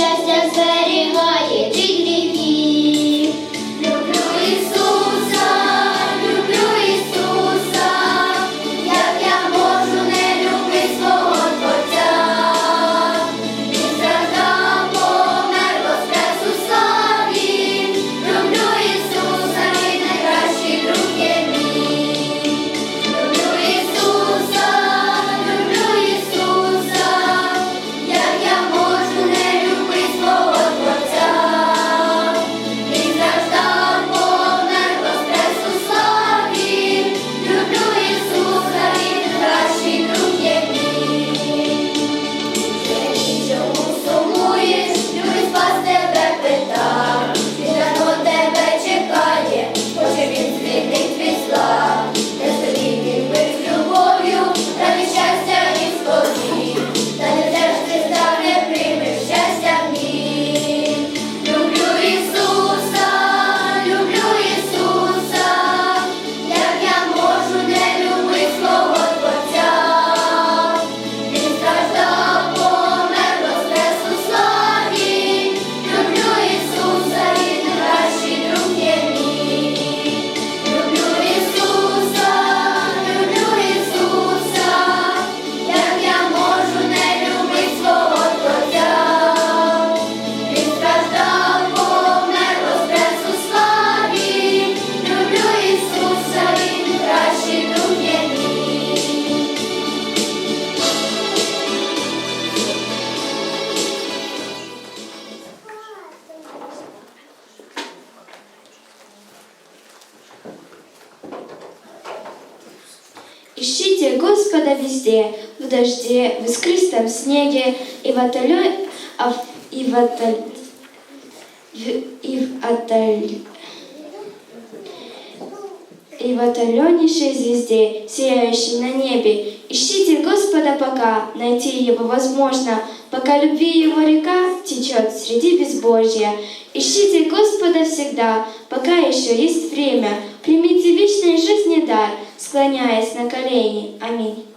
счастья заря. Везде, в дожде, в искристом снеге, и в отеле, а в- и в отель, в- и в отель, и в отдаленнейшей звезде, сияющей на небе. Ищите Господа пока, найти Его возможно, пока любви Его река течет среди безбожья. Ищите Господа всегда, пока еще есть время. Примите вечной жизни дар, склоняясь на колени. Аминь.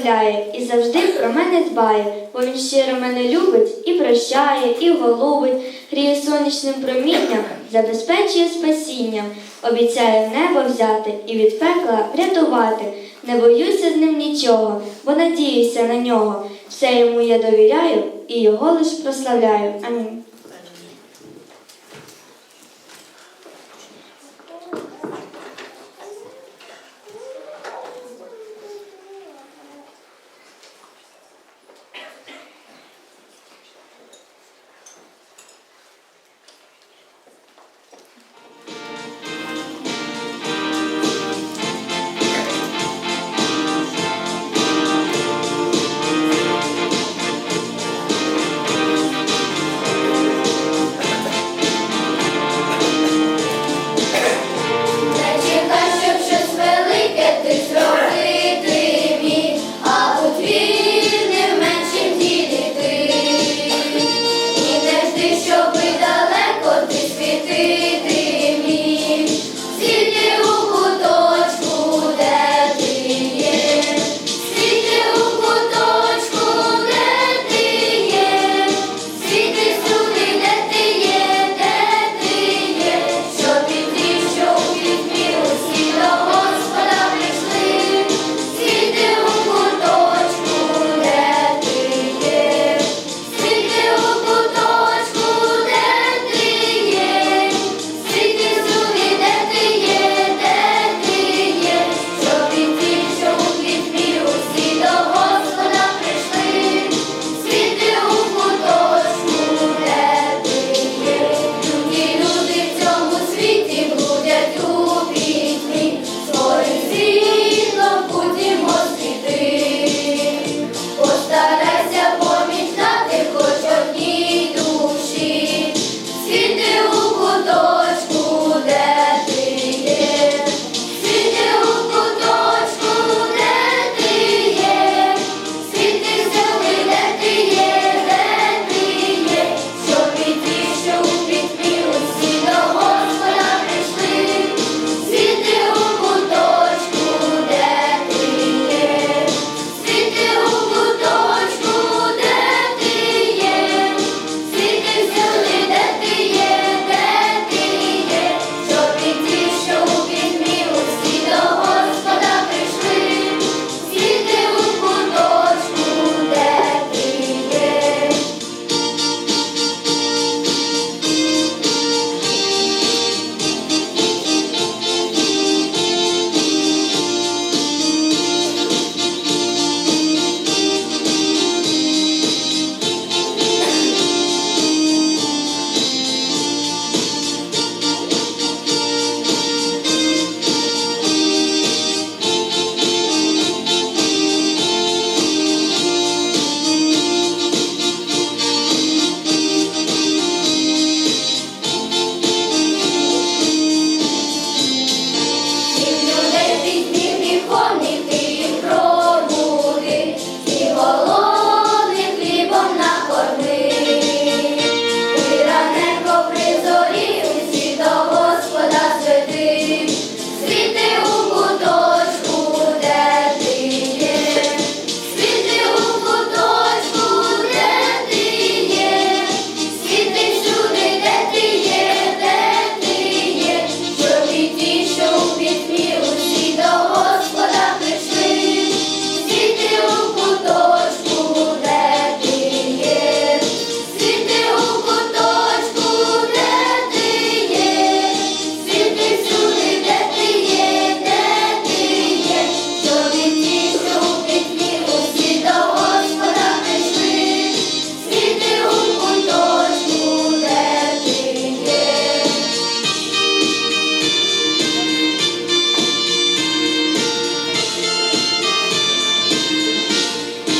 Благословляє і завжди про мене дбає, бо він щиро мене любить і прощає, і голубить, гріє сонячним промінням, забезпечує спасінням, обіцяє небо взяти і від пекла врятувати. Не боюся з ним нічого, бо надіюся на нього. Все йому я довіряю і його лиш прославляю. Амінь.